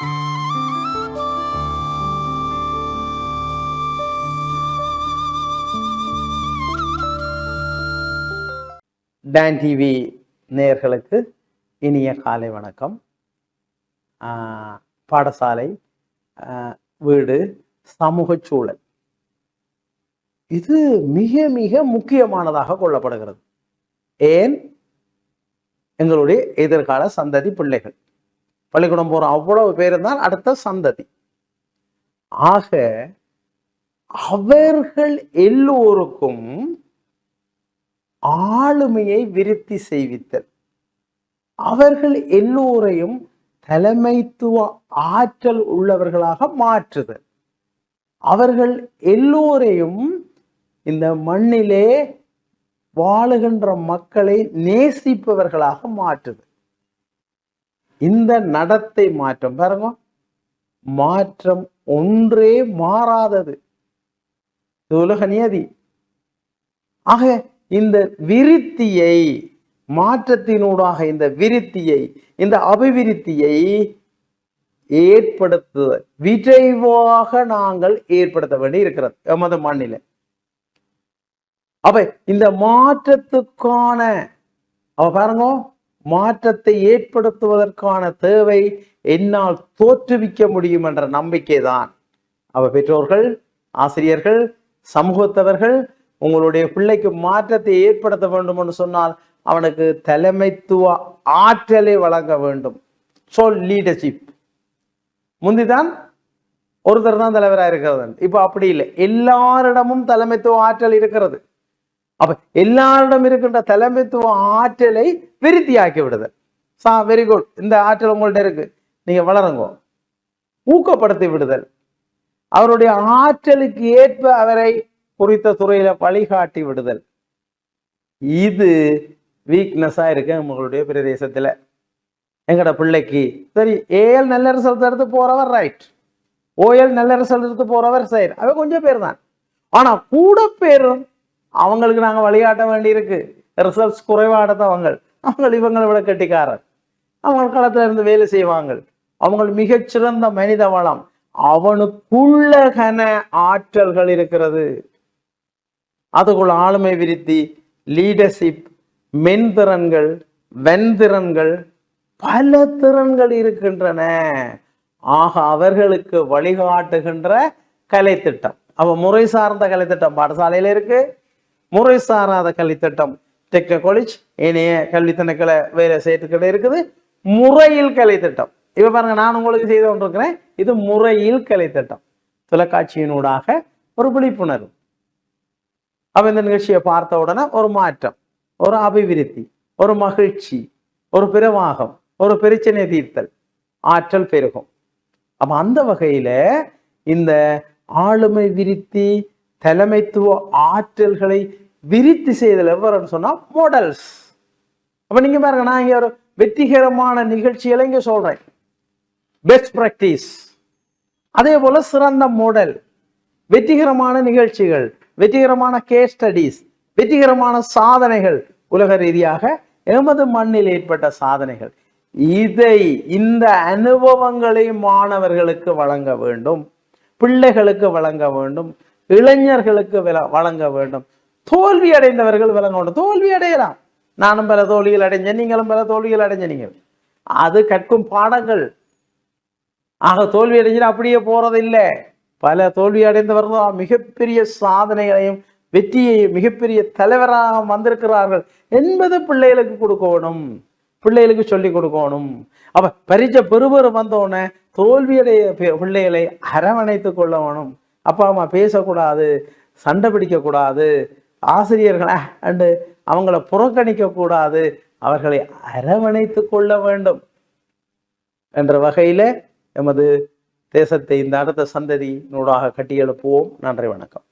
Don TV நேயர்களுக்கு இனிய காலை வணக்கம். ஆஹ் பாடசாலை ஆஹ் வீடு சமூக சூழல். இது மிக மிக முக்கியமானதாக கொள்ளப்படுகிறது. ஏன்? எங்களுடைய எதிர்கால சந்ததி பிள்ளைகள். பள்ளிக்கூடம் போற அவ்வளவு பேர் தான் அடுத்த சந்ததி. ஆக அவர்கள் எல்லோருக்கும் ஆளுமையை விருத்தி செய்வித்தல். அவர்கள் எல்லோரையும் தலைமைத்துவ ஆற்றல் உள்ளவர்களாக மாற்றுதல். அவர்கள் எல்லோரையும் இந்த மண்ணிலே வாழுகின்ற மக்களை நேசிப்பவர்களாக மாற்றுது இந்த நடத்தை மாற்றம். பாருங்க மாற்றம் ஒன்றே மாறாதது. உலக நியதி. ஆக இந்த விருத்தியை மாற்றத்தினூடாக இந்த விருத்தியை இந்த அபிவிருத்தியை ஏற்படுத்துதல் விரைவாக நாங்கள் ஏற்படுத்த வேண்டி இருக்கிறது எமது மண்ணில. அப்ப இந்த மாற்றத்துக்கான அவ பாருங்க மாற்றத்தை ஏற்படுத்துவதற்கான தேவை என்னால் தோற்றுவிக்க முடியும் என்ற நம்பிக்கை தான் அவ பெற்றோர்கள் ஆசிரியர்கள் சமூகத்தவர்கள் உங்களுடைய பிள்ளைக்கு மாற்றத்தை ஏற்படுத்த வேண்டும் என்று சொன்னால் அவனுக்கு தலைமைத்துவ ஆற்றலை வழங்க வேண்டும். சொல் லீடர்ஷிப் முந்திதான் ஒருத்தர் தான் தலைவராக இருக்கிறது இப்போ அப்படி இல்லை. எல்லாரிடமும் தலைமைத்துவ ஆற்றல் இருக்கிறது. அப்ப எல்லாரிடம் இருக்கின்ற தலைமைத்துவ ஆற்றலை விருத்தியாக்கி விடுதல். சா வெரி குட் இந்த ஆற்றல் உங்கள்ட்ட இருக்கு. நீங்க வளருங்க. ஊக்கப்படுத்தி விடுதல். அவருடைய ஆற்றலுக்கு ஏற்ப அவரை குறித்த துறையில வழிகாட்டி விடுதல். இது வீக்னஸா இருக்கு உங்களுடைய பிரதேசத்துல. எங்கட பிள்ளைக்கு. சரி ஏஎல் நல்ல ரிசல்ட் எடுத்து போறவர் ரைட் ஓஎல் நல்ல ரிசல்ட் எடுத்து போறவர் சரி அவ கொஞ்சம் பேர் தான். ஆனா கூட பேரும் அவங்களுக்கு நாங்க வழிகாட்ட வேண்டியிருக்கு. ரிசல்ட்ஸ் குறைவா அவங்க இவங்களை விட கட்டிக்காரர். அவங்க களத்துல இருந்து வேலை செய்வாங்க அவங்க மிகச்சிறந்த மனித வளம். அவனுக்குள்ள கன ஆற்றல்கள் இருக்கிறது. அதுக்குள்ள ஆளுமை விருத்தி லீடர்ஷிப் மென்திறன்கள் வெண்திறன்கள் பல திறன்கள் இருக்கின்றன. ஆக அவர்களுக்கு வழிகாட்டுகின்ற கலைத்திட்டம். அவ முறை சார்ந்த கலைத்திட்டம். பாடசாலையில இருக்கு. முறை சாராத கல்வித்திட்டம். டெக்னிக்கல் காலேஜ் இணைய கல்வி திணைக்கள வேலை செய்யறதுக்கிட்ட இருக்குது. முறையில் கலைத்திட்டம் இப்ப பாருங்க நான் உங்களுக்கு செய்து கொண்டிருக்கிறேன். இது முறையில் கலைத்திட்டம் தொலைக்காட்சியினூடாக ஒரு விழிப்புணர்வு. அப்ப இந்த நிகழ்ச்சியை பார்த்த உடனே ஒரு மாற்றம் ஒரு அபிவிருத்தி ஒரு மகிழ்ச்சி ஒரு பிரவாகம் ஒரு பிரச்சனை தீர்த்தல் ஆற்றல் பெருகும். அப்ப அந்த வகையில இந்த ஆளுமை விருத்தி தலைமைத்துவ ஆற்றல்களை விருத்தி செய்தல் எவ்வாறுன்னு சொன்னால் மாடல்ஸ் அப்போ நீங்கள் பாருங்க நான் இங்கே ஒரு வெற்றிகரமான நிகழ்ச்சிகளை இங்கே சொல்கிறேன் பெஸ்ட் ப்ராக்டிஸ் அதே போல் சிறந்த மாடல் வெற்றிகரமான நிகழ்ச்சிகள் வெற்றிகரமான கேஸ் ஸ்டடீஸ் வெற்றிகரமான சாதனைகள் உலக ரீதியாக எமது மண்ணில் ஏற்பட்ட சாதனைகள். இதை இந்த அனுபவங்களை மாணவர்களுக்கு வழங்க வேண்டும் பிள்ளைகளுக்கு வழங்க வேண்டும். இளைஞர்களுக்கு வில- வழங்க வேண்டும். தோல்வி அடைந்தவர்கள் விளங்க வேண்டும். தோல்வி அடையலாம் நானும் பல தோல்விகள் அடைஞ்சேன் நீங்களும் பல தோல்விகள் அடைஞ்சீங்க அது கற்கும் பாடங்கள். ஆக தோல்வி அடைஞ்சிட்டு அப்படியே போறதில்லை. பல தோல்வி அடைந்தவர் தான் மிகப்பெரிய சாதனைகளையும் வெற்றியையும் மிகப்பெரிய தலைவராக வந்திருக்கிறார்கள். என்பது பிள்ளைகளுக்கு கொடுக்கணும். பிள்ளைகளுக்கு சொல்லி கொடுக்கணும். அப்ப பரீட்சை பெருவர் வந்தோடனே தோல்வியடைய பிள்ளைகளை அரவணைத்து கொள்ள வேணும் அப்பா அம்மா பேசக்கூடாது சண்டை பிடிக்கக்கூடாது ஆசிரியர்களை அண்டு அவங்கள புறக்கணிக்கக்கூடாது அவர்களை அரவணைத்து கொள்ள வேண்டும் என்ற வகையில் எமது தேசத்தை இந்த அடுத்த சந்ததியினூடாக கட்டியெழுப்புவோம். நன்றி வணக்கம்.